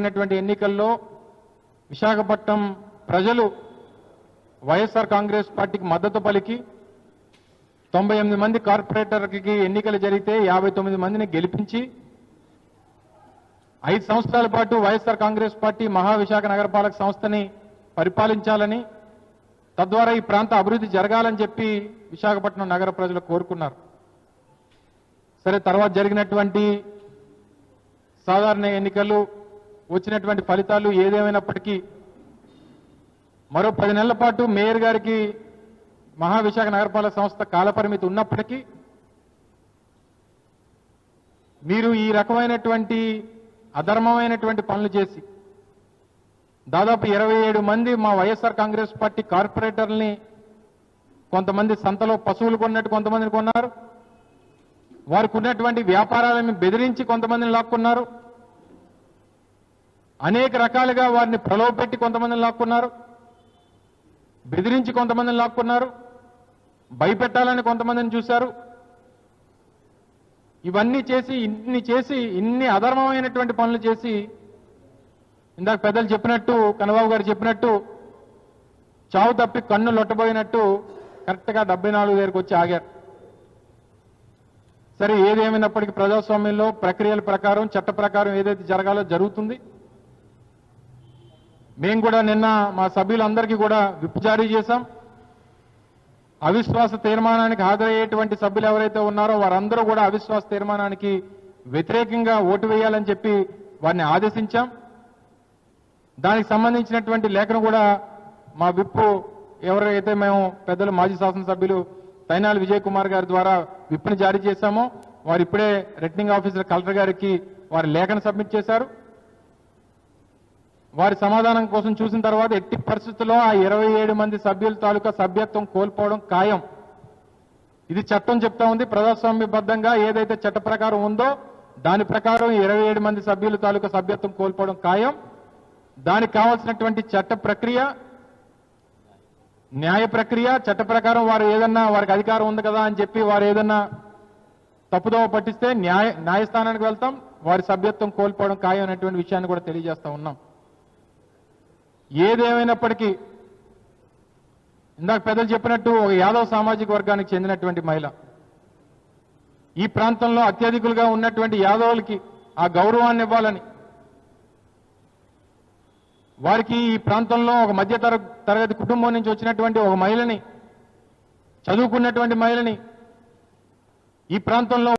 జరిగినటువంటి ఎన్నికల్లో విశాఖపట్నం ప్రజలు వైఎస్ఆర్ కాంగ్రెస్ పార్టీకి మద్దతు పలికి తొంభై ఎనిమిది మంది కార్పొరేటర్కి ఎన్నికలు జరిగితే యాభై తొమ్మిది మందిని గెలిపించి ఐదు సంవత్సరాల పాటు వైఎస్ఆర్ కాంగ్రెస్ పార్టీ మహావిశాఖ నగరపాలక సంస్థని పరిపాలించాలని తద్వారా ఈ ప్రాంత అభివృద్ధి జరగాలని చెప్పి విశాఖపట్నం నగర ప్రజలు కోరుకున్నారు. సరే తర్వాత జరిగినటువంటి సాధారణ ఎన్నికలు వచ్చినటువంటి ఫలితాలు ఏదేమైనప్పటికీ మరో పది నెలల పాటు మేయర్ గారికి మహావిశాఖ నగరపాలక సంస్థ కాలపరిమితి ఉన్నప్పటికీ మీరు ఈ రకమైనటువంటి అధర్మమైనటువంటి పనులు చేసి దాదాపు ఇరవై ఏడు మంది మా వైఎస్ఆర్ కాంగ్రెస్ పార్టీ కార్పొరేటర్ని కొంతమంది సంతలో పశువులు కొన్నట్టు కొంతమందిని కొన్నారు. వారికి ఉన్నటువంటి వ్యాపారాలను బెదిరించి కొంతమందిని లాక్కున్నారు. అనేక రకాలుగా వారిని ప్రలోభపెట్టి కొంతమందిని లాక్కున్నారు. బెదిరించి కొంతమందిని లాక్కున్నారు. భయపెట్టాలని కొంతమందిని చూశారు. ఇవన్నీ చేసి ఇన్ని చేసి ఇన్ని అధర్మమైనటువంటి పనులు చేసి ఇందాక పెద్దలు చెప్పినట్టు కన్నబాబు గారు చెప్పినట్టు చావు తప్పి కన్ను లొట్టబోయినట్టు కరెక్ట్గా డెబ్బై నాలుగు దగ్గరికి వచ్చి ఆగారు. సరే ఏదేమైనప్పటికీ ప్రజాస్వామ్యంలో ప్రక్రియల ప్రకారం చట్ట ప్రకారం ఏదైతే జరగాలో జరుగుతుంది మేము కూడా నిన్న మా సభ్యులందరికీ కూడా విప్ జారీ చేశాం. అవిశ్వాస తీర్మానానికి హాజరయ్యేటువంటి సభ్యులు ఎవరైతే ఉన్నారో వారందరూ కూడా అవిశ్వాస తీర్మానానికి వ్యతిరేకంగా ఓటు వేయాలని చెప్పి వారిని ఆదేశించాం. దానికి సంబంధించినటువంటి లేఖను కూడా మా విప్పు ఎవరైతే మేము పెద్దలు మాజీ శాసనసభ్యులు తైనాలి విజయ్ కుమార్ గారి ద్వారా విప్ని జారీ చేశామో వారు ఇప్పుడే రిటర్నింగ్ ఆఫీసర్ కలెక్టర్ గారికి వారి లేఖను సబ్మిట్ చేశారు. వారి సమాధానం కోసం చూసిన తర్వాత ఎట్టి పరిస్థితుల్లో ఆ ఇరవై ఏడు మంది సభ్యుల తాలూకా సభ్యత్వం కోల్పోవడం ఖాయం. ఇది చట్టం చెప్తా ఉంది. ప్రజాస్వామ్యబద్ధంగా ఏదైతే చట్ట ప్రకారం ఉందో దాని ప్రకారం ఇరవై ఏడు మంది సభ్యుల తాలూకా సభ్యత్వం కోల్పోవడం ఖాయం. దానికి కావాల్సినటువంటి చట్ట ప్రక్రియ న్యాయ ప్రక్రియ చట్ట ప్రకారం వారు ఏదన్నా వారికి అధికారం ఉంది కదా అని చెప్పి వారు ఏదన్నా తప్పుదోవ పట్టిస్తే న్యాయ న్యాయస్థానానికి వెళ్తాం. వారి సభ్యత్వం కోల్పోవడం ఖాయం అనేటువంటి విషయాన్ని కూడా తెలియజేస్తా ఉన్నాం. ఏదేమైనప్పటికీ ఇందాక పెద్దలు చెప్పినట్టు ఒక యాదవ్ సామాజిక వర్గానికి చెందినటువంటి మహిళ. ఈ ప్రాంతంలో అత్యధికులుగా ఉన్నటువంటి యాదవులకి ఆ గౌరవాన్ని ఇవ్వాలని. వారికి ఈ ప్రాంతంలో ఒక మధ్య తరగతి కుటుంబం నుంచి వచ్చినటువంటి ఒక మహిళని చదువుకున్నటువంటి మహిళని ఈ ప్రాంతంలో